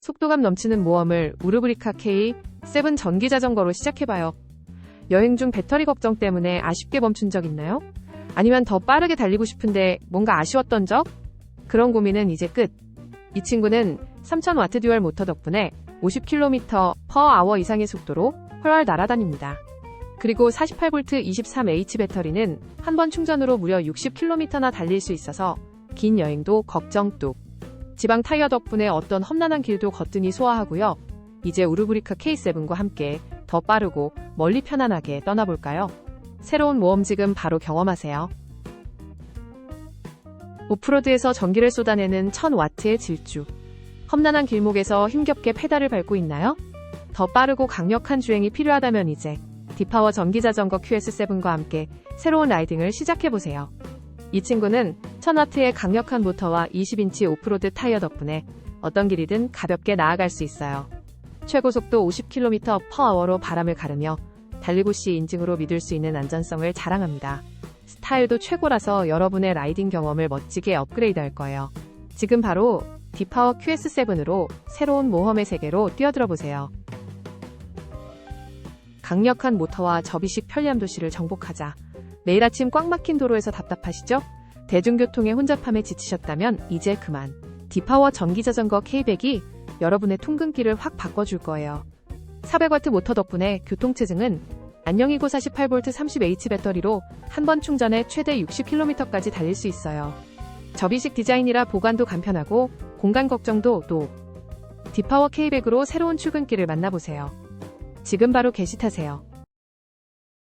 속도감 넘치는 모험을 우르브리카 K7 전기 자전거로 시작해봐요. 여행 중 배터리 걱정 때문에 아쉽게 멈춘 적 있나요? 아니면 더 빠르게 달리고 싶은데 뭔가 아쉬웠던 적? 그런 고민은 이제 끝. 이 친구는 3000W 듀얼 모터 덕분에 50km per 이상의 속도로 훨훨 날아다닙니다. 그리고 48V 23H 배터리는 한 번 충전으로 무려 60km나 달릴 수 있어서 긴 여행도 걱정 뚝. 지방 타이어 덕분에 어떤 험난한 길도 거뜬히 소화하고요. 이제 우르브리카 K7과 함께 더 빠르고 멀리 편안하게 떠나볼까요? 새로운 모험 지금 바로 경험하세요. 오프로드에서 전기를 쏟아내는 1000W의 질주. 험난한 길목에서 힘겹게 페달을 밟고 있나요? 더 빠르고 강력한 주행이 필요하다면 이제 디파워 전기자전거 QS7과 함께 새로운 라이딩을 시작해보세요. 이 친구는 1000W의 강력한 모터와 20인치 오프로드 타이어 덕분에 어떤 길이든 가볍게 나아갈 수 있어요. 최고 속도 50km/h로 바람을 가르며 달리고 시 인증으로 믿을 수 있는 안전성을 자랑합니다. 스타일도 최고라서 여러분의 라이딩 경험을 멋지게 업그레이드 할 거예요. 지금 바로 디파워 QS7으로 새로운 모험의 세계로 뛰어들어 보세요. 강력한 모터와 접이식 편리함 도시를 정복하자. 매일 아침 꽉 막힌 도로에서 답답하시죠? 대중교통의 혼잡함에 지치셨다면 이제 그만. 디파워 전기자전거 K100이 여러분의 통근길을 확 바꿔줄 거예요. 400W 모터 덕분에 교통체증은 안녕이고 48V 30H 배터리로 한 번 충전에 최대 60km까지 달릴 수 있어요. 접이식 디자인이라 보관도 간편하고 공간 걱정도 노. 디파워 K100으로 새로운 출근길을 만나보세요. 지금 바로 게시타세요.